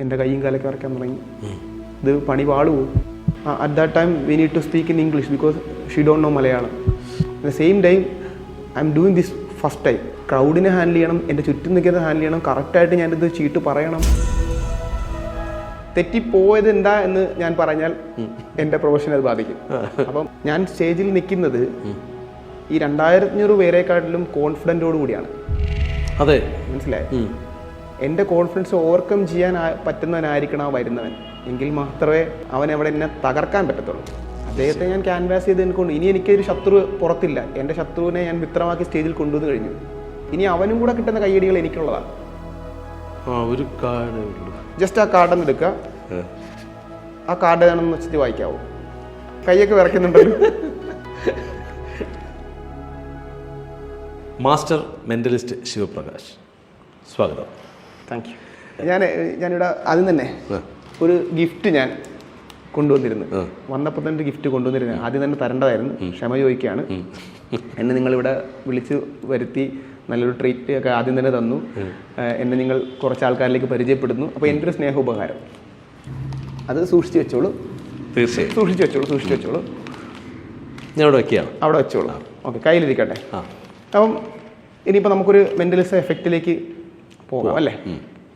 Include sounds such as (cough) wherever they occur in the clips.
എന്റെ കൈയും കാലൊക്കെ വരയ്ക്കാൻ തുടങ്ങി. ഇത് പണി പാടുവോ at that time we need to speak in English because she don't know Malayalam at the same time I am doing this first time ക്രൗഡിനെ handle ചെയ്യണം എന്റെ ചുറ്റും നിൽക്കുന്നത് ഹാൻഡിൽ ചെയ്യണം കറക്റ്റായിട്ട് ഞാനിത് ചീട്ട് പറയണം. തെറ്റിപ്പോയത് എന്താ എന്ന് ഞാൻ പറഞ്ഞാൽ എന്റെ പ്രൊഫഷൻ അത് ബാധിക്കും. അപ്പം ഞാൻ സ്റ്റേജിൽ നിൽക്കുന്നത് ഈ രണ്ടായിരത്തി അഞ്ഞൂറ് പേരെക്കാട്ടിലും കോൺഫിഡന്റോട് കൂടിയാണ്. അതെ. മനസ്സിലായോ. എന്റെ കോൺഫിഡൻസ് ഓവർകം ചെയ്യാൻ പറ്റുന്നവനായിരിക്കണം ആ വരുന്നവൻ. എങ്കിൽ മാത്രമേ അവൻ അവിടെ എന്നെ തകർക്കാൻ പറ്റത്തുള്ളൂ. അദ്ദേഹത്തെ ഞാൻ ക്യാൻവാസ് ചെയ്ത് എനിക്ക് കൊണ്ട് ഇനി എനിക്കൊരു ശത്രു പുറത്തില്ല. എന്റെ ശത്രുവിനെ ഞാൻ മിത്രമാക്കി സ്റ്റേജിൽ കൊണ്ടുവന്ന് കഴിഞ്ഞു. ഇനി അവനും കൂടെ കിട്ടുന്ന കയ്യടികൾ എനിക്കുള്ളതാണ്. ആ ഒരു കാർഡ് ഉള്ളൂ. ജസ്റ്റ് ആ കാർഡൊന്ന് എടുക്കുക. ആ കാർഡ് ഏതാണെന്ന് വെച്ചിട്ട് വായിക്കാവോ. കൈയൊക്കെ വിറയ്ക്കുന്നുണ്ടല്ലോ. (laughs) Master mentalist Sivaprakash. സ്വാഗതം. താങ്ക് യു ഞാൻ ഞാനിവിടെ ആദ്യം തന്നെ ഒരു ഗിഫ്റ്റ് ഞാൻ കൊണ്ടുവന്നിരുന്നു. വന്നപ്പോൾ തന്നെ ഒരു ഗിഫ്റ്റ് കൊണ്ടുവന്നിരുന്നു. ആദ്യം തന്നെ തരേണ്ടതായിരുന്നു. ക്ഷമ ചോദിക്കുകയാണ്. എന്നെ നിങ്ങളിവിടെ വിളിച്ച് വരുത്തി നല്ലൊരു ട്രീറ്റ് ഒക്കെ ആദ്യം തന്നെ തന്നു. എന്നെ നിങ്ങൾ കുറച്ച് ആൾക്കാരിലേക്ക് പരിചയപ്പെടുന്നു. അപ്പോൾ എന്റെ ഒരു സ്നേഹ ഉപകാരം അത് സൂക്ഷിച്ച് വെച്ചോളൂ. തീർച്ചയായും. സൂക്ഷിച്ച് വെച്ചോളൂ സൂക്ഷിച്ച് വെച്ചോളൂ. ഞാൻ അവിടെ വയ്ക്കുക അവിടെ വെച്ചോളൂ. ഓക്കെ കയ്യിലിരിക്കട്ടെ. ആ. അപ്പം ഇനിയിപ്പോൾ നമുക്കൊരു മെന്റലിസം എഫക്റ്റിലേക്ക് പോകാം അല്ലേ?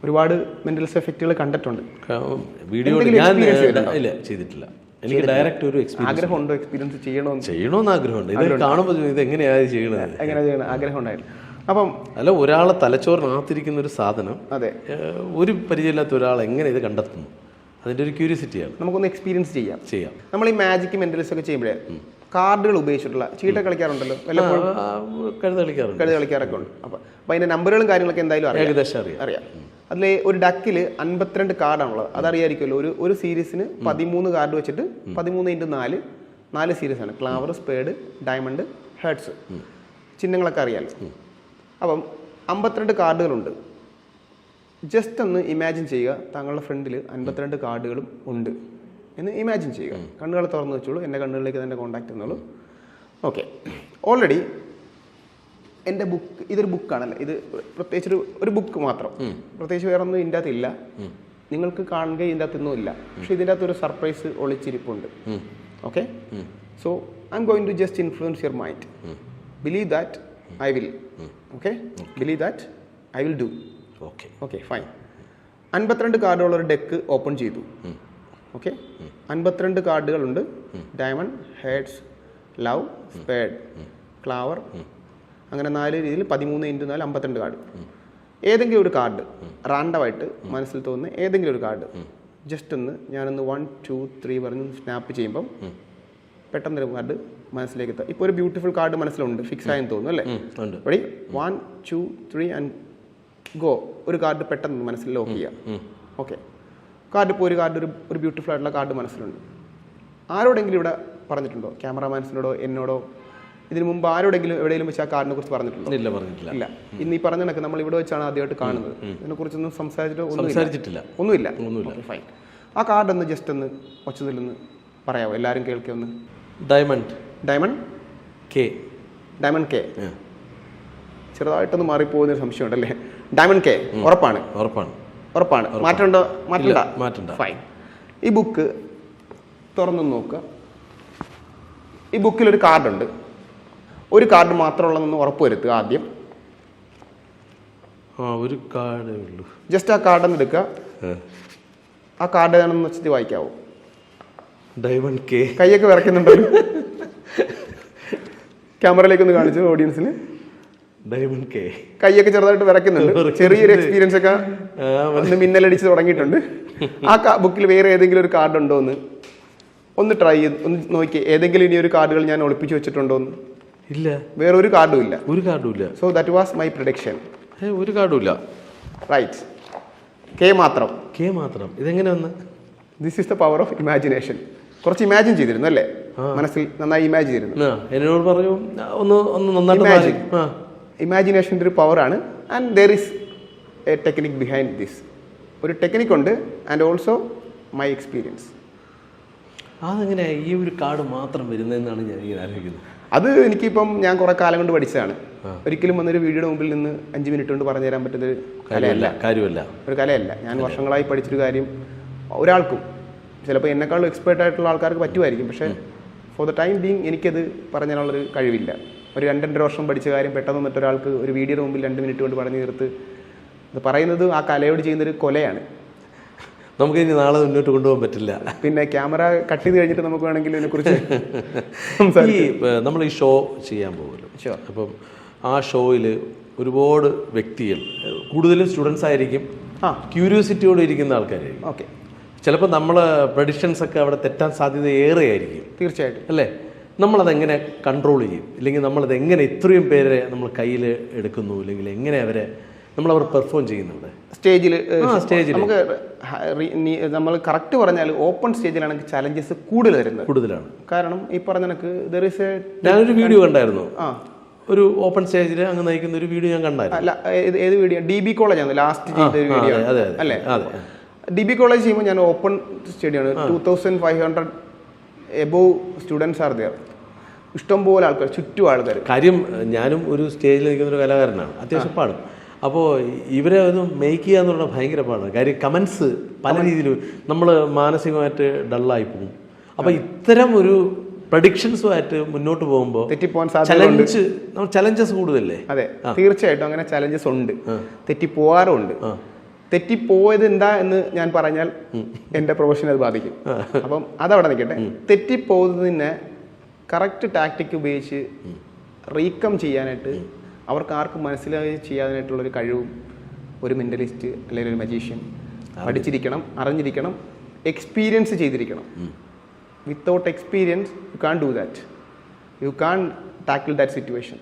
ഒരുപാട് മെന്റലിസം എഫക്റ്റുകൾ കണ്ടിട്ടുണ്ട്. വീഡിയോ ഞാൻ ഇല്ല ചെയ്തിട്ടില്ല. എനിക്ക് ഡയറക്റ്റ് ഒരു എക്സ്പീരിയൻസ് ആഗ്രഹമുണ്ടോ? എക്സ്പീരിയൻസ് ചെയ്യണമെന്ന് ചെയ്യണമെന്ന് ആഗ്രഹമുണ്ട്. ഇത് കാണുമ്പോൾ ഇത് എങ്ങനെയാണ് ചെയ്യണത്? എങ്ങനെ ചെയ്യണം ആഗ്രഹം ഉണ്ടായിരുന്നു അപ്പം അല്ല ഒരാളെ തലച്ചോറിനകത്തിരിക്കുന്ന ഒരു സാധനം അതെ. ഒരു പരിചയമില്ലാത്ത ഒരാൾ എങ്ങനെ ഇത് കണ്ടെത്തുന്നു? അതിന്റെ ഒരു ക്യൂരിയോസിറ്റിയാണ് നമുക്കൊന്ന് എക്സ്പീരിയൻസ് ചെയ്യാം. ചെയ്യാം. നമ്മൾ ഈ മാജിക് മെന്റലിസം ഒക്കെ ചെയ്യുമ്പോഴേ കാർഡുകൾ ഉപയോഗിച്ചിട്ടുള്ള ചീട്ട കളിക്കാറുണ്ടല്ലോ? വല്ലപ്പോഴും കഴുത കളിക്കാറുണ്ട്. കളി കളിക്കാറൊക്കെ ഉണ്ട് അപ്പൊ അപ്പൊ അതിന്റെ നമ്പറുകളും കാര്യങ്ങളൊക്കെ എന്തായാലും അറിയാം. ഏകദേശം അറിയാം. അറിയാം. അതിൽ ഒരു ഡക്കിൽ അൻപത്തിരണ്ട് കാർഡാണുള്ളത്. അതറിയായിരിക്കുമല്ലോ. ഒരു ഒരു സീരീസിന് പതിമൂന്ന് കാർഡ് വെച്ചിട്ട് പതിമൂന്ന് ഇന്റു നാല് നാല് സീരീസ് ആണ് ക്ലാവർ സ്പേഡ് ഡയമണ്ട് ഹേർട്സ് ചിഹ്നങ്ങളൊക്കെ അറിയാമല്ലോ അപ്പം അമ്പത്തിരണ്ട് കാർഡുകളുണ്ട്. ജസ്റ്റ് ഒന്ന് ഇമാജിൻ ചെയ്യുക. താങ്കളുടെ ഫ്രണ്ടിൽ അൻപത്തിരണ്ട് കാർഡുകളും ഉണ്ട്. എന്ന് ഇമാജിൻ ചെയ്യുക. കണ്ണുകൾ തുറന്നു വെച്ചോളൂ. എന്റെ കണ്ണുകളിലേക്ക് തന്നെ കോൺടാക്ട് ചെയ്യുന്നുള്ളൂ ഓക്കെ ഓൾറെഡി എന്റെ ബുക്ക് ഇതൊരു ബുക്കാണല്ലേ ഇത് പ്രത്യേകിച്ച് ഒരു ഒരു ബുക്ക് മാത്രം പ്രത്യേകിച്ച് വേറെ ഒന്നും ഇതിന്റെ അകത്തില്ല നിങ്ങൾക്ക് കാണുക ഇതിന്റെ അകത്തൊന്നും ഇല്ല. പക്ഷേ ഇതിന്റെ അകത്ത് ഒരു surprise ഒളിച്ചിരിപ്പുണ്ട്. Okay so I am going to just influence your mind believe that I will okay believe that I will do okay okay fine അൻപത്തിരണ്ട് കാർഡുള്ള ഒരു ഡെക്ക് ഓപ്പൺ ചെയ്തു ഓക്കെ അൻപത്തിരണ്ട് കാർഡുകളുണ്ട്. Diamond heads love spade flower അങ്ങനെ നാല് രീതിയിൽ പതിമൂന്ന് into നാല് അമ്പത്തിരണ്ട് കാർഡ്. ഏതെങ്കിലും ഒരു കാർഡ് റാൻഡമായിട്ട് മനസ്സിൽ തോന്നുന്ന ഏതെങ്കിലും ഒരു കാർഡ് ജസ്റ്റ് ഒന്ന് ഞാനൊന്ന് വൺ ടു ത്രീ പറഞ്ഞ് സ്നാപ്പ് ചെയ്യുമ്പം പെട്ടെന്ന് ഒരു കാർഡ് മനസ്സിലേക്ക് എത്താം. ഇപ്പോൾ ഒരു ബ്യൂട്ടിഫുൾ കാർഡ് മനസ്സിലുണ്ട്. ഫിക്സ് ആയെന്ന് തോന്നുന്നു അല്ലേ? വഴി ready one two three and go ഒരു കാർഡ് പെട്ടെന്ന് മനസ്സിൽ ലോക്ക് ചെയ്യാം. ഓക്കെ കാർഡ് ഇപ്പോൾ ഒരു കാർഡ് ഒരു ഒരു ബ്യൂട്ടിഫുൾ ആയിട്ടുള്ള കാർഡ് മനസ്സിലുണ്ട്. ആരോടെങ്കിലും ഇവിടെ പറഞ്ഞിട്ടുണ്ടോ? ക്യാമറാമാൻസിനോടോ എന്നോടോ? ഇതിനു മുമ്പ് ആരോടെങ്കിലും എവിടെയെങ്കിലും വെച്ച് ആ കാർഡിനെ കുറിച്ച് പറഞ്ഞിട്ടുണ്ടോ? ഇല്ല പറഞ്ഞിട്ടില്ല. ഇല്ല. ഇന്ന് ഈ പറഞ്ഞ കണക്ക് നമ്മൾ ഇവിടെ വെച്ചാണ് ആദ്യമായിട്ട് കാണുന്നത്. ഇതിനെ കുറിച്ചൊന്നും സംസാരിച്ചിട്ടോ ഒന്നും സംസാരിച്ചിട്ടില്ല. ഒന്നുമില്ല. ഒന്നുമില്ല. ഫൈൻ ആ കാർഡ് ഒന്ന് ജസ്റ്റ് ഒന്ന് ഒച്ചതിൽ നിന്ന് പറയാമോ എല്ലാവരും കേൾക്കുക ഒന്ന്. Diamond diamond K diamond K ചെറുതായിട്ടൊന്ന് മാറിപ്പോകുന്ന സംശയമുണ്ടല്ലേ? ഡയമണ്ട് കെ ഉറപ്പാണ്. ഉറപ്പാണ്. ഉറപ്പാണ്. മാറ്റമുണ്ടോ? മാറ്റണ്ട മാറ്റണ്ട. ഫൈൻ ഈ ബുക്ക് തുറന്നു നോക്കുക ഈ ബുക്കിൽ ഒരു കാർഡുണ്ട് ഒരു കാർഡ് മാത്രമുള്ളതെന്ന് ഉറപ്പുവരുത്തുക ആദ്യം. ഒരു കാർഡേ ഉള്ളൂ. ജസ്റ്റ് ആ കാർഡ് ഒന്ന് എടുക്കുക. ആ കാർഡ് ഏതാണെന്ന് വെച്ചിട്ട് വായിക്കാവോ. ഡയമണ്ട് കെ കൈയൊക്കെ വിറയ്ക്കുന്നുണ്ടല്ലോ. (laughs) ക്യാമറയിലേക്ക് ഒന്ന് കാണിച്ചു ഓഡിയൻസിന് ഡയമണ്ട് കെ കൈയൊക്കെ ചെറുതായിട്ട് വിറയ്ക്കുന്നുണ്ട്. ചെറിയൊരു എക്സ്പീരിയൻസ് ഒക്കെ ഒന്ന് മിന്നലടിച്ച് തുടങ്ങിയിട്ടുണ്ട്. ആ ബുക്കിൽ വേറെ ഏതെങ്കിലും ഒരു കാർഡ് ഉണ്ടോ എന്ന് ഒന്ന് ട്രൈ ചെയ്ത് ഒന്ന് നോക്കി ഏതെങ്കിലും ഇനി ഒരു കാർഡുകൾ ഞാൻ ഒളിപ്പിച്ച് വെച്ചിട്ടുണ്ടോ എന്ന്. ഇല്ല. വേറെ ഒരു കാർഡും ഇല്ല. ഒരു കാർഡും ഇല്ല. So that was my prediction ഒരു കാർഡും ഇല്ല. റൈറ്റ് കെ മാത്രം. കെ മാത്രം. ഇതെങ്ങനെ വന്ന്? This is the power of imagination കുറച്ച് ഇമാജിൻ ചെയ്തിരുന്നു അല്ലേ? മനസ്സിൽ നന്നായി ഇമാജിൻ ചെയ്തിരുന്നു. എന്നോട് പറഞ്ഞു ഒന്ന് ഒന്ന് നന്നായിട്ട് ഇമാജിനേഷന്റെ ഒരു പവറാണ് and there is a technique behind this ഒരു ടെക്നിക് ഉണ്ട് ആൻഡ് ഓൾസോ മൈ എക്സ്പീരിയൻസ് അതെങ്ങനെ ഈ ഒരു കാർഡ് മാത്രം വരുന്നതെന്നാണ് ഞാൻ ഇങ്ങനെ ആലോചിക്കുന്നത്? അത് എനിക്കിപ്പം ഞാൻ കുറേ കാലം കൊണ്ട് പഠിച്ചതാണ്. ഒരിക്കലും വന്നൊരു വീഡിയോയുടെ മുമ്പിൽ നിന്ന് അഞ്ച് മിനിറ്റ് കൊണ്ട് പറഞ്ഞു തരാൻ പറ്റുന്ന കലയല്ല കാര്യമല്ല കാര്യമല്ല. ഒരു കലയല്ല. ഞാൻ വർഷങ്ങളായി പഠിച്ചൊരു കാര്യം ഒരാൾക്കും ചിലപ്പോൾ എന്നെക്കാളും എക്സ്പേർട്ട് ആയിട്ടുള്ള ആൾക്കാർക്ക് പറ്റുമായിരിക്കും. പക്ഷേ ഫോർ ദ ടൈം ബീങ് എനിക്കത് പറഞ്ഞു തരാനുള്ളൊരു കഴിവില്ല. ഒരു രണ്ട് രണ്ടര വർഷം പഠിച്ച കാര്യം പെട്ടെന്ന് മറ്റൊരാൾക്ക് ഒരു വീഡിയോയുടെ മുമ്പിൽ രണ്ട് മിനിറ്റ് കൊണ്ട് പറഞ്ഞു തീർത്ത്. അത് പറയുന്നത് ആ കലയോട് ചെയ്യുന്നൊരു കൊലയാണ്. നമുക്ക് ഇനി നാളെ മുന്നോട്ട് കൊണ്ടുപോകാൻ പറ്റില്ല. പിന്നെ ക്യാമറ കട്ട് ചെയ്ത് കഴിഞ്ഞിട്ട് നമുക്ക് വേണമെങ്കിൽ ഇതിനെക്കുറിച്ച് ഈ നമ്മൾ ഈ ഷോ ചെയ്യാൻ പോകുമല്ലോ. അപ്പം ആ ഷോയിൽ ഒരുപാട് വ്യക്തികൾ കൂടുതലും സ്റ്റുഡൻസ് ആയിരിക്കും ആ. ക്യൂരിയോസിറ്റിയോടെ ഇരിക്കുന്ന ആൾക്കാരായിരിക്കും. ഓക്കെ. ചിലപ്പോൾ നമ്മൾ പ്രഡിക്ഷൻസ് ഒക്കെ അവിടെ തെറ്റാൻ സാധ്യത ഏറെയായിരിക്കും. തീർച്ചയായിട്ടും. അല്ലേ? നമ്മളതെങ്ങനെ കൺട്രോൾ ചെയ്യും? ഇല്ലെങ്കിൽ നമ്മളത് എങ്ങനെ ഇത്രയും പേരെ നമ്മൾ കയ്യിൽ എടുക്കുന്നു? അല്ലെങ്കിൽ എങ്ങനെ അവരെ നമ്മൾ അവർ പെർഫോം ചെയ്യുന്നുണ്ട് സ്റ്റേജിൽ സ്റ്റേജിൽ നമുക്ക് നമ്മൾ കറക്റ്റ് പറഞ്ഞാൽ ഓപ്പൺ സ്റ്റേജിലാണെങ്കിൽ ചലഞ്ചസ് കൂടുതൽ വരുന്നത്. കൂടുതലാണ്. കാരണം ഈ പറഞ്ഞ എനിക്ക് ദർ ഇസ് എ ഞാനൊരു വീഡിയോ കണ്ടായിരുന്നു. ആ. ഒരു ഓപ്പൺ സ്റ്റേജിൽ അങ്ങ് നയിക്കുന്ന ഒരു വീഡിയോ ഞാൻ കണ്ടായിരുന്നു. അല്ല ഏത് വീഡിയോ ഡി ബി കോളേജ് ആണ് ലാസ്റ്റ് ചെയ്ത ഒരു വീഡിയോ. അല്ലേ. ഡി ബി കോളേജ് ചെയ്യുമ്പോൾ ഞാൻ open സ്റ്റേഡിയമാണ് two thousand five hundred above students are there ഇഷ്ടംപോലെ ആൾക്കാർ ചുറ്റും ആൾക്കാർ കാര്യം ഞാനും ഒരു സ്റ്റേജിൽ നിൽക്കുന്ന ഒരു കലാകാരനാണ്. അത്യാവശ്യം പാടും. അപ്പോൾ ഇവരെ ഒന്ന് മേക്ക് ചെയ്യുക എന്ന് പറഞ്ഞാൽ ഭയങ്കര പാടാണ്. കാര്യം കമൻസ് പല രീതിയിൽ നമ്മൾ മാനസികമായിട്ട് ഡള്ളായി പോകും. അപ്പോൾ ഇത്തരം ഒരു പ്രഡിക്ഷൻസുമായിട്ട് മുന്നോട്ട് പോകുമ്പോൾ തെറ്റിപ്പോകാൻ ചലഞ്ച് നമ്മൾ ചലഞ്ചസ് കൂടുതലല്ലേ? അതെ തീർച്ചയായിട്ടും അങ്ങനെ ചലഞ്ചസ് ഉണ്ട്. തെറ്റിപ്പോകാറുണ്ട് തെറ്റിപ്പോയത് എന്താ എന്ന് ഞാൻ പറഞ്ഞാൽ എന്റെ പ്രൊഫഷനെ അത് ബാധിക്കും. അപ്പം അതവിടെ നിൽക്കട്ടെ. തെറ്റിപ്പോകുന്നതിനെ കറക്റ്റ് ടാക്ടിക് ഉപയോഗിച്ച് റീകം ചെയ്യാനായിട്ട് അവർക്ക് ആർക്കും മനസ്സിലായി ചെയ്യാനായിട്ടുള്ള ഒരു കഴിവും ഒരു മെന്റലിസ്റ്റ് അല്ലെങ്കിൽ ഒരു മജീഷ്യൻ പഠിച്ചിരിക്കണം അറിഞ്ഞിരിക്കണം എക്സ്പീരിയൻസ് ചെയ്തിരിക്കണം. Without experience you can't do that you can't tackle that situation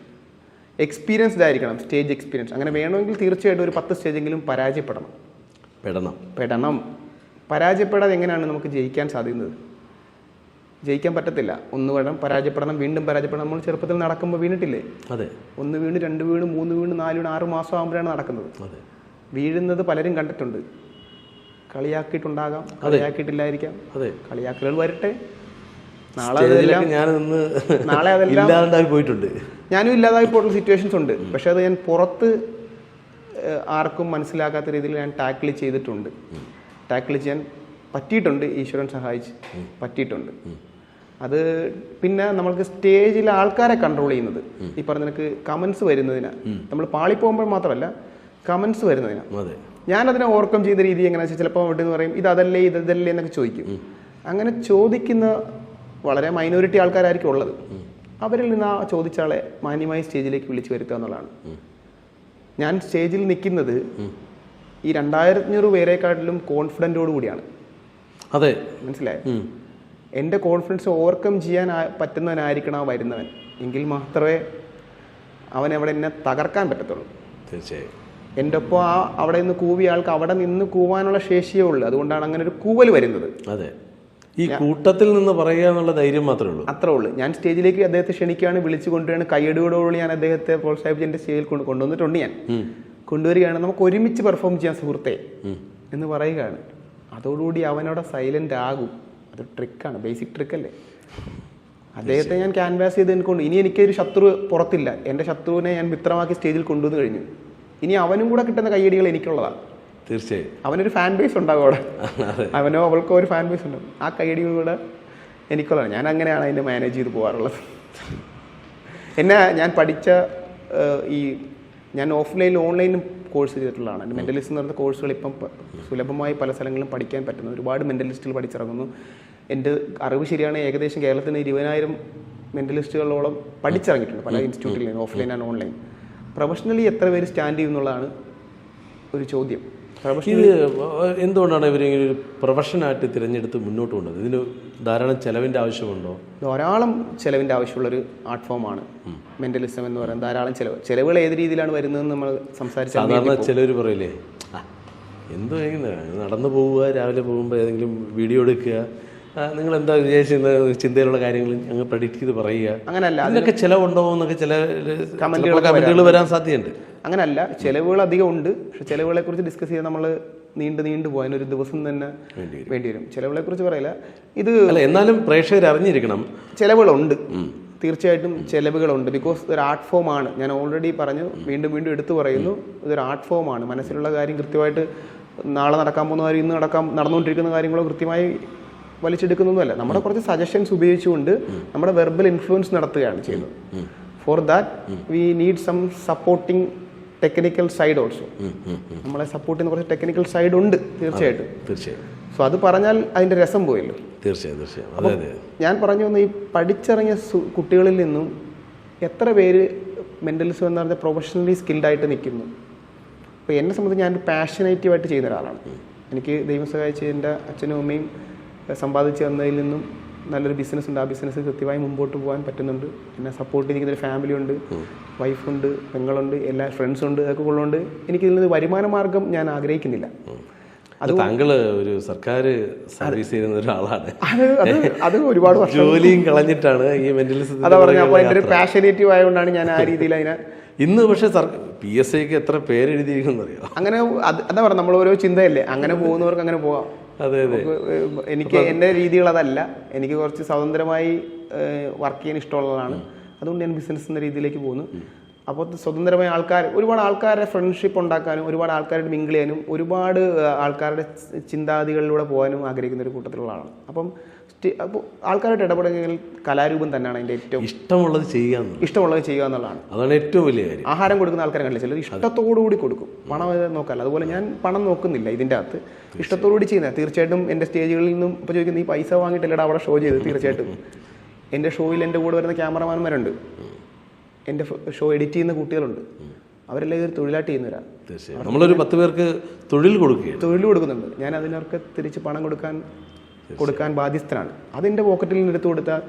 experienced ആയിരിക്കണം സ്റ്റേജ് എക്സ്പീരിയൻസ് അങ്ങനെ വേണമെങ്കിൽ തീർച്ചയായിട്ടും ഒരു പത്ത് സ്റ്റേജെങ്കിലും പരാജയപ്പെടണം. പെടണം. പെടണം. പരാജയപ്പെടാതെ എങ്ങനെയാണ് നമുക്ക് ജയിക്കാൻ സാധിക്കുന്നത് ജയിക്കാൻ പറ്റത്തില്ല. ഒന്ന് വേണം പരാജയപ്പെടണം വീണ്ടും പരാജയപ്പെടണം. നമ്മൾ ചെറുപ്പത്തിൽ നടക്കുമ്പോൾ വീണിട്ടില്ലേ? അതെ. ഒന്ന് വീണ് രണ്ട് വീണ് മൂന്ന് വീണ് നാല് വീണ് ആറ് മാസം ആകുമ്പോഴാണ് നടക്കുന്നത്. അതെ. വീഴുന്നത് പലരും കണ്ടിട്ടുണ്ട്. കളിയാക്കിയിട്ടുണ്ടാകാം കളിയാക്കിയിട്ടില്ലായിരിക്കാം. അതെ. കളിയാക്കലുകൾ വരട്ടെ. നാളെ അതെല്ലാം ഞാൻ നാളെ അതെല്ലാം പോയിട്ടുണ്ട്. ഞാനും ഇല്ലാതായി പോയിട്ടുള്ള സിറ്റുവേഷൻസ് ഉണ്ട്. പക്ഷെ അത് ഞാൻ പുറത്ത് ആർക്കും മനസ്സിലാക്കാത്ത രീതിയിൽ ഞാൻ ടാക്കിൾ ചെയ്തിട്ടുണ്ട്. ടാക്കിൾ ചെയ്യാൻ പറ്റിയിട്ടുണ്ട്. ഈശ്വരൻ സഹായിച്ച് പറ്റിയിട്ടുണ്ട്. അത് പിന്നെ നമ്മൾക്ക് സ്റ്റേജിൽ ആൾക്കാരെ കൺട്രോൾ ചെയ്യുന്നത്. ഈ പറഞ്ഞ നിനക്ക് കമന്റ്സ് വരുന്നതിനാ. നമ്മൾ പാളി പാളിപ്പോകുമ്പോൾ മാത്രമല്ല കമന്റ്സ് വരുന്നതിനാ. അതിനെ ഓവർകം ചെയ്ത രീതി എങ്ങനെയാണെന്ന് വെച്ചാൽ ചിലപ്പോൾ അവിടെ നിന്ന് പറയും ഇതല്ലേ ഇതല്ലേ എന്നൊക്കെ ചോദിക്കും. അങ്ങനെ ചോദിക്കുന്ന വളരെ മൈനോറിറ്റി ആൾക്കാരായിരിക്കും ഉള്ളത്. അവരിൽ നിന്ന് ആ ചോദിച്ച ആളെ മാന്യമായി സ്റ്റേജിലേക്ക് വിളിച്ചു വരുത്തുക എന്നുള്ളതാണ്. ഞാൻ സ്റ്റേജിൽ നിൽക്കുന്നത് ഈ രണ്ടായിരത്തി അഞ്ഞൂറ് പേരെക്കാട്ടിലും കോൺഫിഡന്റോടു കൂടിയാണ്. അതെ. മനസ്സിലായോ. എന്റെ കോൺഫിഡൻസ് ഓവർകം ചെയ്യാൻ പറ്റുന്നവനായിരിക്കണം ആ വരുന്നവൻ. എങ്കിൽ മാത്രമേ അവൻ അവിടെ എന്നെ തകർക്കാൻ പറ്റത്തുള്ളൂ. തീർച്ചയായും. എന്റെ ഒപ്പം ആ അവിടെ നിന്ന് കൂവിയ ആൾക്ക് അവിടെ നിന്ന് കൂവാനുള്ള ശേഷിയേ ഉള്ളൂ. അതുകൊണ്ടാണ് അങ്ങനെ ഒരു കൂവൽ വരുന്നത്. അതെ. ഈ കൂട്ടത്തിൽ നിന്ന് പറയുക എന്നുള്ള ധൈര്യം മാത്രമേ ഉള്ളൂ. അത്രേ ഉള്ളൂ. ഞാൻ സ്റ്റേജിലേക്ക് അദ്ദേഹത്തെ ക്ഷണിക്കുകയാണ് വിളിച്ചു കൊണ്ടുവരികയാണ്. കൈയടിയോടുകൂടി ഞാൻ അദ്ദേഹത്തെ പ്രോത്സാഹിപ്പിച്ച് എന്റെ സ്റ്റേജിൽ കൊണ്ട് കൊണ്ടുവന്നിട്ടുണ്ട് ഞാൻ. കൊണ്ടുവരികയാണ്. നമുക്ക് ഒരുമിച്ച് പെർഫോം ചെയ്യാൻ സുഹൃത്തെ എന്ന് പറയുകയാണ്. അതോടുകൂടി അവനവിടെ സൈലന്റ് ആകും. അത് ട്രിക്കാണ് ബേസിക് ട്രിക്കല്ലേ അദ്ദേഹത്തെ ഞാൻ ക്യാൻവാസ് ചെയ്ത് എനിക്കൊണ്ട് ഇനി എനിക്കൊരു ശത്രു പുറത്തില്ല. എന്റെ ശത്രുവിനെ ഞാൻ മിത്രമാക്കി സ്റ്റേജിൽ കൊണ്ടുവന്ന് കഴിഞ്ഞു. ഇനി അവനും കൂടെ കിട്ടുന്ന കയ്യടികൾ എനിക്കുള്ളതാണ് തീർച്ചയായും. അവനൊരു ഫാൻ ബേസ് ഉണ്ടാകും അവിടെ. (laughs) അവനോ അവൾക്കോ ഒരു ഫാൻ ബേസ് ഉണ്ടാവും. ആ കയ്യടികൾ കൂടെ എനിക്കുള്ളതാണ്. ഞാൻ അങ്ങനെയാണ് അതിനെ മാനേജ് ചെയ്ത് പോകാറുള്ളത്. എന്നെ ഞാൻ പഠിച്ച ഈ ഞാൻ ഓഫ്ലൈനിലും ഓൺലൈനിലും കോഴ്സ് ചെയ്തിട്ടുള്ളതാണ്. എന്റെ മെന്റലിസ്റ്റ് എന്ന് പറയുന്ന കോഴ്സുകൾ ഇപ്പം സുലഭമായി പല സ്ഥലങ്ങളിലും പഠിക്കാൻ പറ്റുന്നു. ഒരുപാട് മെന്റലിസ്റ്റുകൾ പഠിച്ചിറങ്ങുന്നു. എന്റെ അറിവ് ശരിയാണ് ഏകദേശം കേരളത്തിന് ഇരുപതിനായിരം മെന്റലിസ്റ്റുകളോളം പഠിച്ചിറങ്ങിയിട്ടുണ്ട് പല ഇൻസ്റ്റിറ്റ്യൂട്ടിൽ ഓഫ്ലൈൻ ആൻഡ് ഓൺലൈൻ പ്രൊഫഷണലി എത്ര പേര് സ്റ്റാൻഡ് ചെയ്യുന്നുള്ളതാണ് ഒരു ചോദ്യം. ഇത് എന്തുകൊണ്ടാണ് ഇവരിങ്ങനെ ഒരു പ്രൊഫഷനായിട്ട് തിരഞ്ഞെടുത്ത് മുന്നോട്ട് കൊണ്ടത്? ഇതിന് ധാരാളം ചെലവിന്റെ ആവശ്യമുണ്ടോ? ധാരാളം ചെലവിന്റെ ആവശ്യമുള്ളൊരു ആർട്ട് ഫോമാണ് മെന്റലിസം എന്ന് പറയുന്നത്. ധാരാളം ചെലവ്. ചെലവുകൾ ഏത് രീതിയിലാണ് വരുന്നതെന്ന് നമ്മൾ സംസാരിച്ചു സാധാരണ ചിലവർ പറയില്ലേ? "ആ, എന്തോ നടന്നു പോവുക രാവിലെ പോകുമ്പോൾ ഏതെങ്കിലും വീഡിയോ എടുക്കുക. നിങ്ങൾ എന്താ വിചാരിച്ചിരുന്ന ചിന്തയിലുള്ള കാര്യങ്ങൾ ഞങ്ങൾ പ്രഡിക്റ്റ് ചെയ്ത് പറയുക. അങ്ങനെയല്ല അതിനൊക്കെ ചിലവുണ്ടോ എന്നൊക്കെ ചില കമന്റുകൾ വരാൻ സാധ്യതയുണ്ട്. അങ്ങനല്ല ചെലവുകൾ അധികം ഉണ്ട്. പക്ഷെ ചെലവുകളെ കുറിച്ച് ഡിസ്കസ് ചെയ്യാൻ നമ്മൾ നീണ്ടു നീണ്ടു പോകാൻ ഒരു ദിവസം തന്നെ വേണ്ടി വരും ചെലവുകളെ കുറിച്ച് പറയില്ല. ഇത് എന്നാലും പ്രേക്ഷകർ അറിഞ്ഞിരിക്കണം. ചെലവുകളുണ്ട്. തീർച്ചയായിട്ടും ചെലവുകളുണ്ട്. ബിക്കോസ് ഇതൊരു ആർട്ട് ഫോം ആണ്. ഞാൻ ഓൾറെഡി പറഞ്ഞു വീണ്ടും വീണ്ടും എടുത്തു പറയുന്നു. ഇതൊരു ആർട്ട് ഫോം ആണ്. മനസ്സിലുള്ള കാര്യം കൃത്യമായിട്ട് നാളെ നടക്കാൻ പോകുന്ന കാര്യം ഇന്ന് നടക്കാൻ നടന്നുകൊണ്ടിരിക്കുന്ന കാര്യങ്ങളോ കൃത്യമായി വലിച്ചെടുക്കുന്നൊന്നുമല്ല. നമ്മുടെ കുറച്ച് സജഷൻസ് ഉപയോഗിച്ചുകൊണ്ട് നമ്മുടെ വെർബൽ ഇൻഫ്ലുവൻസ് നടത്തുകയാണ് ചെയ്യുന്നത്. For that we need some supporting technical side also. നമ്മളെ സപ്പോർട്ട് ചെയ്യുന്ന കുറച്ച് ടെക്നിക്കൽ സൈഡ് ഉണ്ട് തീർച്ചയായിട്ടും. തീർച്ചയായും. സോ അത് പറഞ്ഞാൽ അതിന്റെ രസം പോയല്ലോ. തീർച്ചയായും തീർച്ചയായും. ഞാൻ പറഞ്ഞു വന്ന ഈ പഠിച്ചിറങ്ങിയ കുട്ടികളിൽ നിന്നും എത്ര പേര് മെന്റലിസം എന്ന് പറഞ്ഞാൽ പ്രൊഫഷണലി സ്കിൽഡ് ആയിട്ട് നിൽക്കുന്നു? അപ്പോൾ എന്നെ സംബന്ധിച്ച് ഞാൻ പാഷനേറ്റീവായിട്ട് ചെയ്യുന്ന ഒരാളാണ്. എനിക്ക് ദൈവം സഹായിച്ച് എന്റെ അച്ഛനും അമ്മയും സമ്പാദിച്ചു വന്നതിൽ തന്നതിൽ നിന്നും നല്ലൊരു ബിസിനസ് ഉണ്ട്. ആ ബിസിനസ് കൃത്യമായി മുമ്പോട്ട് പോകാൻ പറ്റുന്നുണ്ട്. പിന്നെ സപ്പോർട്ട് ചെയ്തിരിക്കുന്ന ഒരു ഫാമിലി ഉണ്ട്. വൈഫുണ്ട് പെങ്ങളുണ്ട് എല്ലാ ഫ്രണ്ട്സും ഉണ്ട് അതൊക്കെ ഉള്ളതുകൊണ്ട് എനിക്ക് ഇതിൽ നിന്ന് വരുമാന മാർഗം ഞാൻ ആഗ്രഹിക്കുന്നില്ല. അത് താങ്കൾ ഒരു സർക്കാർ സർവീസ് ചെയ്യുന്ന ഒരാളാണ്. അത് അത് ഒരുപാട് ജോലിയും കളഞ്ഞിട്ടാണ് ഈ മെന്റലിസത്തിന്റെ അതാ പറഞ്ഞ അപ്പോൾ എന്റെ ഒരു യാത്ര. പാഷനേറ്റീവ് ആയതുകൊണ്ടാണ് ഞാൻ ആ രീതിയിൽ അതിനെ ഇന്ന് പക്ഷേ പി എസ് സിക്ക് എത്ര പേര് എഴുതിയിരിക്കുന്നു അറിയോ അങ്ങനെ അത് അതാ പറഞ്ഞ നമ്മൾ ഓരോ ചിന്തയല്ലേ. അങ്ങനെ പോകുന്നവർക്ക് അങ്ങനെ പോവാം. അതെ അതെ. എനിക്ക് എന്റെ രീതികൾ അതല്ല എനിക്ക് കുറച്ച് സ്വതന്ത്രമായി വർക്ക് ചെയ്യാൻ ഇഷ്ടമുള്ളതാണ്. അതുകൊണ്ട് ഞാൻ ബിസിനസ് എന്ന രീതിയിലേക്ക് പോകുന്നു. അപ്പോൾ സ്വതന്ത്രമായ ആൾക്കാർ ഒരുപാട് ആൾക്കാരുടെ ഫ്രണ്ട്ഷിപ്പ് ഉണ്ടാക്കാനും ഒരുപാട് ആൾക്കാരുടെ മിങ്കിൾ ചെയ്യാനും ഒരുപാട് ആൾക്കാരുടെ ചിന്താഗതികളിലൂടെ പോകാനും ആഗ്രഹിക്കുന്ന ഒരു കൂട്ടത്തിലുള്ള ആളാണ് അപ്പം അപ്പോൾ ആൾക്കാരായിട്ട് ഇടപെടുന്നെങ്കിൽ കലാരൂപം തന്നെയാണ് അതിന്റെ ഏറ്റവും ഇഷ്ടമുള്ളത് ചെയ്യുക ഇഷ്ടമുള്ളത് ചെയ്യുക എന്നുള്ളതാണ്. അതാണ് ഏറ്റവും വലിയ കാര്യം. ആഹാരം കൊടുക്കുന്ന ആൾക്കാരെ കണ്ടില്ല? ചിലർ ഇഷ്ടത്തോടു കൂടി കൊടുക്കും. പണം നോക്കാല്ല. അതുപോലെ ഞാൻ പണം നോക്കുന്നില്ല ഇതിന്റെ അകത്ത്. ഇഷ്ടത്തോടു കൂടി ചെയ്യുന്നത്. തീർച്ചയായിട്ടും എന്റെ സ്റ്റേജുകളിൽ നിന്നും ഇപ്പോൾ ചോദിക്കുന്നത് ഈ പൈസ വാങ്ങിയിട്ടില്ലടാ അവിടെ ഷോ ചെയ്ത് തീർച്ചയായിട്ടും. എന്റെ ഷോയിൽ എന്റെ കൂടെ വരുന്ന ക്യാമറമാൻമാരുണ്ട് എന്റെ ഷോ എഡിറ്റ് ചെയ്യുന്ന കുട്ടികളുണ്ട്. അവരെല്ലാം ഇതൊരു തൊഴിലായിട്ട് ചെയ്യുന്നവരാ. തീർച്ചയായും. നമ്മളൊരു പത്ത് പേർക്ക് തൊഴിൽ കൊടുക്കുകയാണ്. തൊഴിൽ കൊടുക്കുന്നുണ്ട്. ഞാൻ അതിനവർക്ക് തിരിച്ച് പണം കൊടുക്കാൻ കൊടുക്കാൻ ബാധ്യസ്ഥനാണ്. അതെന്റെ പോക്കറ്റിൽ നിന്ന് എടുത്തു കൊടുത്താൽ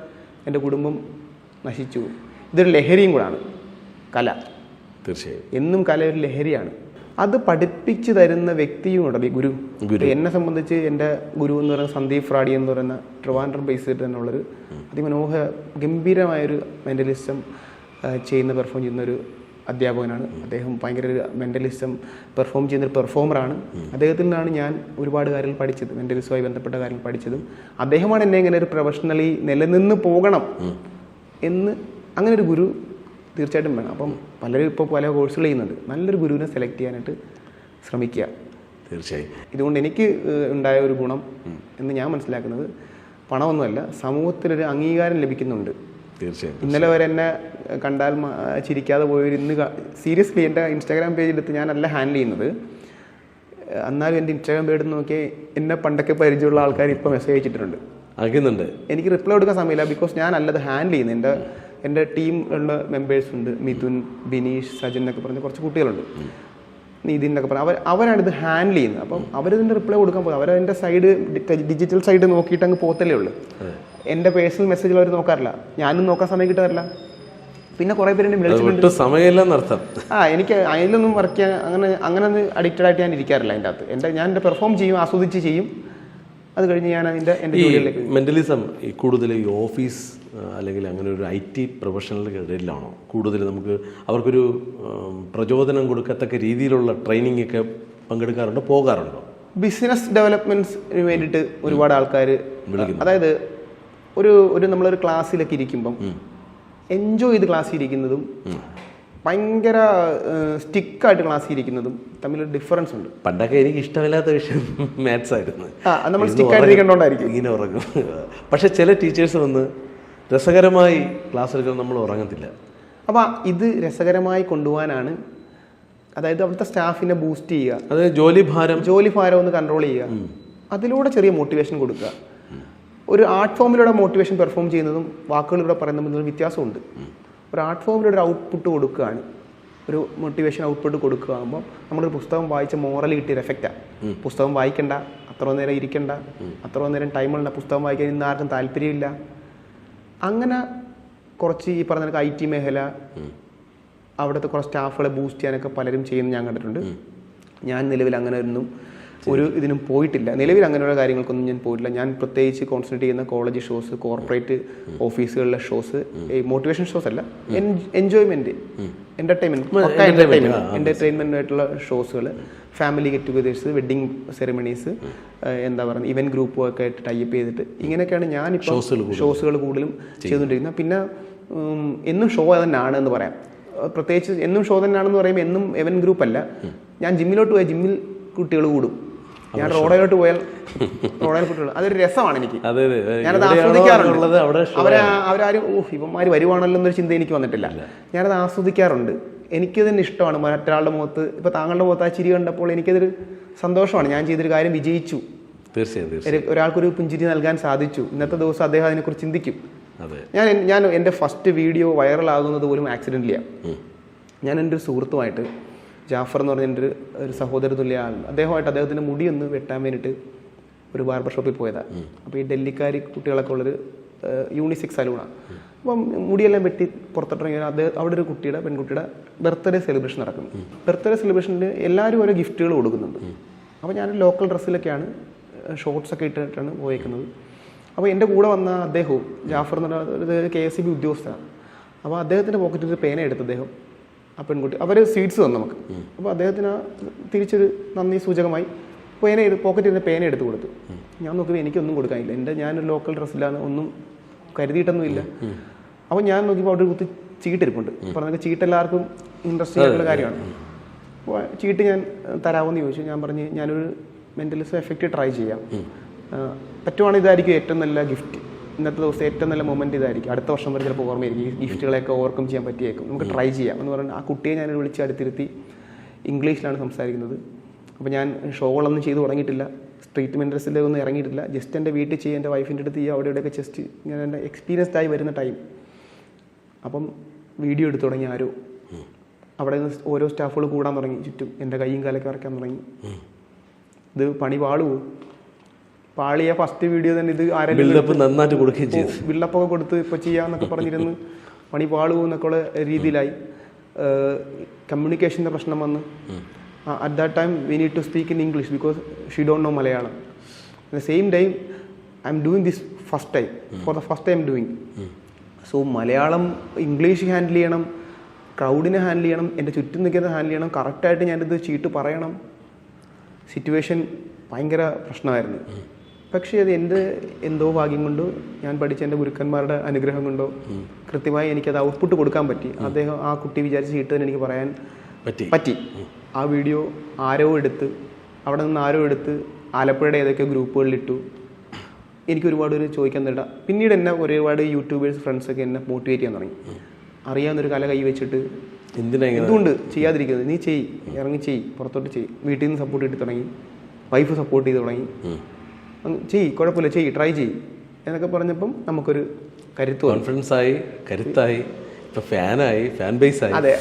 എന്റെ കുടുംബം നശിച്ചു. ഇതൊരു ലഹരിയും കൂടാണ്. കല. തീർച്ചയായും. എന്നും കല ഒരു ലഹരിയാണ്. അത് പഠിപ്പിച്ചു തരുന്ന വ്യക്തിയും ഉണ്ട് ഈ ഗുരു. ഗുരു. എന്നെ സംബന്ധിച്ച് എന്റെ ഗുരു എന്ന് പറയുന്ന സന്ദീപ് ഫ്രാഡി എന്ന് പറയുന്ന ട്രിവാൻഡ്രം ബേസ് ചെയ്തിട്ട് തന്നെയുള്ളൊരു അതിമനോഹര ഗംഭീരമായൊരു മെന്റലിസം ചെയ്യുന്ന പെർഫോം ചെയ്യുന്ന ഒരു അധ്യാപകനാണ്. അദ്ദേഹം ഭയങ്കര ഒരു മെന്റലിസം പെർഫോം ചെയ്യുന്ന ഒരു പെർഫോമറാണ് അദ്ദേഹത്തിൽ നിന്നാണ് ഞാൻ ഒരുപാട് കാര്യങ്ങൾ പഠിച്ചത്. മെന്റലിസവുമായി ബന്ധപ്പെട്ട കാര്യങ്ങൾ പഠിച്ചതും. അദ്ദേഹമാണ് എന്നെ ഇങ്ങനെ ഒരു പ്രൊഫഷണലി നിലനിന്ന് പോകണം എന്ന് അങ്ങനെ ഒരു ഗുരു തീർച്ചയായിട്ടും വേണം. അപ്പം പലരും ഇപ്പോൾ പല കോഴ്സുകൾ ചെയ്യുന്നുണ്ട്. നല്ലൊരു ഗുരുവിനെ സെലക്ട് ചെയ്യാനായിട്ട് ശ്രമിക്കുക. തീർച്ചയായും. ഇതുകൊണ്ട് എനിക്ക് ഉണ്ടായ ഒരു ഗുണം എന്ന് ഞാൻ മനസ്സിലാക്കുന്നത് പണമൊന്നുമല്ല സമൂഹത്തിലൊരു അംഗീകാരം ലഭിക്കുന്നുണ്ട്. തീർച്ചയായും ഇന്നലെ വരെ എന്നെ കണ്ടാൽ ചിരിക്കാതെ പോയൊരു ഇന്ന് സീരിയസ്ലി എന്റെ ഇൻസ്റ്റാഗ്രാം പേജ് എടുത്ത് ഞാനല്ല ഹാൻഡിൽ ചെയ്യുന്നത്. എന്നാലും എന്റെ ഇൻസ്റ്റാഗ്രാം പേജ് എടുത്ത് നോക്കി എന്നെ പണ്ടൊക്കെ പരിചയമുള്ള ആൾക്കാർ ഇപ്പോൾ മെസ്സേജ് അയച്ചിട്ടുണ്ട്. അയക്കുന്നുണ്ട്. എനിക്ക് റിപ്ലൈ കൊടുക്കാൻ സമയമില്ല ബിക്കോസ് ഞാൻ അല്ലത് ഹാൻഡിൽ ചെയ്യുന്നത്. എന്റെ എന്റെ ടീം ഉള്ള മെമ്പേഴ്സ് ഉണ്ട്. മിഥുൻ ബിനീഷ് സജൻ എന്നൊക്കെ പറഞ്ഞ കുറച്ച് കുട്ടികളുണ്ട്. നിതിൻ എന്നൊക്കെ പറഞ്ഞ. അവർ അവരാണ് ഇത് ഹാൻഡിൽ ചെയ്യുന്നത്. അപ്പം അവരതിന്റെ റിപ്ലൈ കൊടുക്കാൻ പോകും അവരതിന്റെ സൈഡ് ഡിജിറ്റൽ സൈഡ് നോക്കിയിട്ട് അങ്ങ് പോത്തല്ലേ ഉള്ളൂ. എന്റെ പേഴ്സണൽ മെസ്സേജിൽ അവർ നോക്കാറില്ല. ഞാനും നോക്കാൻ സമയം കിട്ടാറില്ല. പിന്നെ കുറേ പേര് എന്നെ സമയമില്ലെന്നർത്ഥം ആ എനിക്ക് അതിലൊന്നും വർക്ക് ചെയ്യാൻ അങ്ങനെ അങ്ങനെ ഒന്ന് അഡിക്റ്റഡ് ആയിട്ട് ഞാൻ ഇരിക്കാറില്ല അതിന്റെ അകത്ത്. എന്റെ ഞാൻ എന്റെ പെർഫോം ചെയ്യും ആസ്വദിച്ച് ചെയ്യും. അത് കഴിഞ്ഞ് ഞാൻ അതിന്റെ എന്റെ ജോലിയിലേക്ക് മെന്റലിസം ഈ കൂടുതൽ ഈ ഓഫീസ് അല്ലെങ്കിൽ അങ്ങനെ ഒരു ഐ ടി പ്രൊഫഷണലുകളിലാണോ കൂടുതൽ നമുക്ക് അവർക്കൊരു പ്രചോദനം കൊടുക്കത്തക്ക രീതിയിലുള്ള ട്രെയിനിങ് ഒക്കെ പങ്കെടുക്കാറുണ്ടോ? പോകാറുണ്ടോ? ബിസിനസ് ഡെവലപ്മെന്റ്സിന് വേണ്ടിയിട്ട് ഒരുപാട് ആൾക്കാർ അതായത് ഒരു ഒരു നമ്മളൊരു ക്ലാസ്സിലൊക്കെ ഇരിക്കുമ്പം എൻജോയ് ചെയ്ത് ക്ലാസ് ഇരിക്കുന്നതും ഭയങ്കര സ്റ്റിക്കായിട്ട് ക്ലാസ് ഇരിക്കുന്നതും തമ്മിലൊരു ഡിഫറൻസ് ഉണ്ട്. പണ്ടൊക്കെ എനിക്ക് ഇഷ്ടമില്ലാത്ത വിഷയം മാത്സ് ആയിരുന്നു. നമ്മൾ ഇരുന്ന് സ്റ്റിക്ക് ഉറങ്ങും. ഇങ്ങനെ ഉറങ്ങും. പക്ഷെ ചില ടീച്ചേഴ്സ് വന്ന് രസകരമായി ക്ലാസ് എടുക്കാൻ നമ്മൾ ഉറങ്ങത്തില്ല. അപ്പോൾ ഇത് രസകരമായി കൊണ്ടുപോകാനാണ് അതായത് അവിടുത്തെ സ്റ്റാഫിനെ ബൂസ്റ്റ് ചെയ്യുക. അതായത് ജോലി ഭാരം ജോലി ഭാരം ഒന്ന് കൺട്രോൾ ചെയ്യുക. അതിലൂടെ ചെറിയ മോട്ടിവേഷൻ കൊടുക്കുക. ഒരു ആർട്ട് ഫോമിലൂടെ മോട്ടിവേഷൻ പെർഫോം ചെയ്യുന്നതും വാക്കുകളിലൂടെ പറയുന്നതും തമ്മിൽ വ്യത്യാസമുണ്ട്. ഒരു ആർട്ട് ഫോമിലൂടെ ഒരു ഔട്ട്പുട്ട് കൊടുക്കുകയാണ്. ഒരു മോട്ടിവേഷൻ ഔട്ട്പുട്ട് കൊടുക്കുകയാകുമ്പോൾ നമ്മളൊരു പുസ്തകം വായിച്ച മോറൽ കിട്ടിയൊരു എഫക്റ്റാണ് പുസ്തകം വായിക്കണ്ട അത്ര നേരം ഇരിക്കണ്ട അത്ര നേരം ടൈമുള്ള പുസ്തകം വായിക്കാൻ ഇന്ന് ആർക്കും താല്പര്യമില്ല. അങ്ങനെ കുറച്ച് ഈ പറഞ്ഞ ഐ ടി മേഖല അവിടുത്തെ കുറച്ച് സ്റ്റാഫുകളെ ബൂസ്റ്റ് ചെയ്യാനൊക്കെ പലരും ചെയ്യുന്നത് ഞാൻ കണ്ടിട്ടുണ്ട്. ഞാൻ നിലവിൽ അങ്ങനെ ഒന്നും ഒരു ഇതിനും പോയിട്ടില്ല. നിലവിൽ അങ്ങനെയുള്ള കാര്യങ്ങൾക്കൊന്നും ഞാൻ പോയിട്ടില്ല. ഞാൻ പ്രത്യേകിച്ച് കോൺസെൻട്രേറ്റ് ചെയ്യുന്ന കോളേജ് ഷോസ് കോർപ്പറേറ്റ് ഓഫീസുകളിലെ ഷോസ് ഈ മോട്ടിവേഷൻ ഷോസ് അല്ല എൻജോയ്മെന്റ് എന്റർടൈൻമെന്റ് എന്റർടൈൻമെന്റ് എന്റർടൈൻമെന്റ് ആയിട്ടുള്ള ഷോസുകൾ family get togethers wedding ceremonies എന്താ പറയുക ഇവന്റ് ഗ്രൂപ്പും ഒക്കെ ആയിട്ട് ടൈപ്പ് ചെയ്തിട്ട് ഇങ്ങനെയൊക്കെയാണ് ഞാൻ ഇപ്പോൾ ഷോസുകൾ കൂടുതലും ചെയ്തുകൊണ്ടിരിക്കുന്നത്. പിന്നെ എന്നും ഷോ തന്നെയാണ് എന്ന് പറയാം. പ്രത്യേകിച്ച് എന്നും ഷോ തന്നെയാണെന്ന് പറയുമ്പോൾ എന്നും എവൻ ഗ്രൂപ്പ് അല്ല. ഞാൻ ജിമ്മിലോട്ട് പോയാൽ ജിമ്മിൽ കുട്ടികൾ കൂടും. ഞാൻ റോഡയിലോട്ട് പോയാൽ റോഡയിൽ കുട്ടികൾ അതൊരു രസമാണ് എനിക്ക്. ഞാനത് ആസ്വദിക്കാറുണ്ട്. അവരെ അവരാരും ഓ ഇവന്മാര് വരുവാണല്ലോ എന്നൊരു ചിന്ത എനിക്ക് വന്നിട്ടില്ല. ഞാനത് ആസ്വദിക്കാറുണ്ട്. എനിക്ക് തന്നെ ഇഷ്ടമാണ് മറ്റൊരാളുടെ മുഖത്ത്. ഇപ്പൊ താങ്കളുടെ മുഖത്ത് ആ ചിരി കണ്ടപ്പോൾ എനിക്കതൊരു സന്തോഷമാണ്. ഞാൻ ചെയ്തൊരു കാര്യം വിജയിച്ചു. തീർച്ചയായും ഒരാൾക്കൊരു പുഞ്ചിരി നൽകാൻ സാധിച്ചു. ഇന്നത്തെ ദിവസം അദ്ദേഹം അതിനെക്കുറിച്ച് ചിന്തിക്കും. ഞാൻ ഞാൻ എന്റെ ഫസ്റ്റ് വീഡിയോ വൈറലാകുന്നത് പോലും ആക്സിഡന്റലിയാണ് ഞാൻ എന്റെ ഒരു സുഹൃത്തുമായിട്ട് ജാഫർ എന്ന് പറഞ്ഞൊരു ഒരു സഹോദര തുല്യ ആളുണ്ട് അദ്ദേഹമായിട്ട് അദ്ദേഹത്തിന്റെ മുടി ഒന്ന് വെട്ടാൻ വേണ്ടിയിട്ട് ഒരു ബാർബർ ഷോപ്പിൽ പോയതാണ് അപ്പോൾ ഈ ഡൽഹിക്കാരി കുട്ടികളൊക്കെ ഉള്ളൊരു യൂണിസെക്സ് സലൂണാണ് അപ്പം മുടിയെല്ലാം വെട്ടി പുറത്തിട്ടിറങ്ങി അദ്ദേഹം അവിടെ ഒരു കുട്ടിയുടെ പെൺകുട്ടിയുടെ ബർത്ത്ഡേ സെലിബ്രേഷൻ നടക്കുന്നു. ബർത്ത്ഡേ സെലിബ്രേഷനിൽ എല്ലാവരും ഓരോ ഗിഫ്റ്റുകൾ കൊടുക്കുന്നുണ്ട്. അപ്പോൾ ഞാൻ ലോക്കൽ ഡ്രസ്സിലൊക്കെയാണ് ഷോർട്സൊക്കെ ഇട്ടിട്ടാണ് പോയേക്കുന്നത്. അപ്പോൾ എന്റെ കൂടെ വന്ന അദ്ദേഹവും ജാഫർ എന്ന് പറഞ്ഞ ഒരു കെ എസ് സി ബി ഉദ്യോഗസ്ഥനാണ്. അപ്പോൾ അദ്ദേഹത്തിന്റെ പോക്കറ്റിൽ ഒരു പേന എടുത്ത് അദ്ദേഹം ആ പെൺകുട്ടി. അവർ സ്വീറ്റ്സ് തന്നു നമുക്ക്. അപ്പോൾ അദ്ദേഹത്തിന് ആ തിരിച്ചൊരു നന്ദി സൂചകമായി. പേന എടുത്ത് പോക്കറ്റിൽ നിന്ന് പേന എടുത്ത് കൊടുത്തു. ഞാൻ നോക്കുമ്പോൾ എനിക്കൊന്നും കൊടുക്കാനില്ല. എന്റെ ഞാനൊരു ലോക്കൽ ഡ്രസ്സിലാണ് ഒന്നും കരുതിയിട്ടൊന്നും ഇല്ല അപ്പോൾ ഞാൻ നോക്കിയപ്പോൾ അവിടെ കുത്തി ചീട്ടിരിപ്പുണ്ട്. പറഞ്ഞ ചീട്ട് എല്ലാവർക്കും ഇൻട്രസ്റ്റിംഗ് ആയിട്ടുള്ള കാര്യമാണ്. അപ്പോൾ ചീട്ട് ഞാൻ തരാമെന്ന് ചോദിച്ചു. ഞാൻ പറഞ്ഞ് ഞാനൊരു മെന്റലിസം എഫക്റ്റ് ട്രൈ ചെയ്യാം. പറ്റുവാണെങ്കിൽ ഇതായിരിക്കും ഏറ്റവും നല്ല ഗിഫ്റ്റ് ഇന്നത്തെ ദിവസം ഏറ്റവും നല്ല മൊമെന്റ് ഇതായിരിക്കും. അടുത്ത വർഷം വരെ ചിലപ്പോൾ ഓർമ്മയായിരിക്കും ഈ ഗിഫ്റ്റുകളെയൊക്കെ ഓവർകം ചെയ്യാൻ പറ്റിയേക്കും. നമുക്ക് ട്രൈ ചെയ്യാം എന്ന് പറഞ്ഞാൽ ആ കുട്ടിയെ ഞാൻ വിളിച്ച് അടുത്തിരുത്തി ഇംഗ്ലീഷിലാണ് സംസാരിക്കുന്നത്. അപ്പോൾ ഞാൻ ഷോകളൊന്നും ചെയ്തു തുടങ്ങിയിട്ടില്ല. സ്ട്രീറ്റ് ഒന്നും ഇറങ്ങിയിട്ടില്ല. ജസ്റ്റ് എന്റെ വീട്ടിൽ ചെയ്യുക എന്റെ വൈഫിന്റെ അടുത്ത് ചെയ്യുക അവിടെ ഇവിടെയൊക്കെ ജസ്റ്റ് ഞാൻ എന്റെ എക്സ്പീരിയൻസ്ഡ് ആയി വരുന്ന ടൈം അപ്പം വീഡിയോ എടുത്തു തുടങ്ങി ആരോ. അവിടെ നിന്ന് ഓരോ സ്റ്റാഫുകൾ കൂടാൻ തുടങ്ങി. ചുറ്റും എന്റെ കൈയും കാലൊക്കെ വരയ്ക്കാൻ തുടങ്ങി. ഇത് പണി പാളുവോ പാളിയ ഫസ്റ്റ് വീഡിയോ തന്നെ ഇത് ആരെങ്കിലും ബിൽഡപ്പ് നന്നായിട്ട് കൊടുക്കുകയും ചെയ്തു. ബിൽഡപ്പൊക്കെ കൊടുത്ത് ഇപ്പോൾ ചെയ്യാന്നൊക്കെ പറഞ്ഞിരുന്ന് പണി പാളു എന്നൊക്കെ ഉള്ള രീതിയിലായി കമ്മ്യൂണിക്കേഷന്റെ പ്രശ്നം വന്ന്. At that time we need to speak in English because she don't know Malayalam the same time I am doing this first time for the first time doing so Malayalam English handle ചെയ്യണം ക്രൗഡിനെ handle ചെയ്യണം എന്റെ ചുറ്റും നിൽക്കുന്നത് handle ചെയ്യണം കറക്റ്റായിട്ട് ഞാനിത് ചീട്ട് പറയണം. സിറ്റുവേഷൻ ഭയങ്കര പ്രശ്നമായിരുന്നു. പക്ഷേ അത് എന്റെ എന്തോ ഭാഗ്യം കൊണ്ടോ ഞാൻ പഠിച്ച എന്റെ ഗുരുക്കന്മാരുടെ അനുഗ്രഹം കൊണ്ടോ കൃത്യമായി എനിക്കത് ഔട്ട്പുട്ട് കൊടുക്കാൻ പറ്റി. അദ്ദേഹം ആ കുട്ടി വിചാരിച്ച ചീട്ട് തന്നെ എനിക്ക് പറയാൻ പറ്റി. പറ്റി. ആ വീഡിയോ ആരോ എടുത്ത് അവിടെ നിന്ന് ആരോ എടുത്ത് ആലപ്പുഴയുടെ ഏതൊക്കെ ഗ്രൂപ്പുകളിലിട്ടു എനിക്ക് ഒരുപാട് ഒരു ചോദിക്കാൻ തേട പിന്നീട് എന്നെ ഒരുപാട് യൂട്യൂബേഴ്സ് ഫ്രണ്ട്സൊക്കെ എന്നെ മോട്ടിവേറ്റ് ചെയ്യാൻ തുടങ്ങി. അറിയാവുന്നൊരു കല കൈ വെച്ചിട്ട് എന്തിനാ ഇങ്ങനെ? എന്തുകൊണ്ട് ചെയ്യാതിരിക്കുന്നത്? നീ ചെയ് ഇറങ്ങി ചെയ് പുറത്തോട്ട് ചെയ്. വീട്ടിൽ നിന്ന് സപ്പോർട്ട് ചെയ്ത് തുടങ്ങി. വൈഫ് സപ്പോർട്ട് ചെയ്ത് തുടങ്ങി. ചെയ് കുഴപ്പമില്ല ചെയ് ട്രൈ ചെയ് എന്നൊക്കെ പറഞ്ഞപ്പം നമുക്കൊരു കരുത്ത് കോൺഫിഡൻസ് ആയി കരുത്തായി ഇപ്പൊ ഫാനായി ഫാൻ ബേസ് ആയി. അതെ.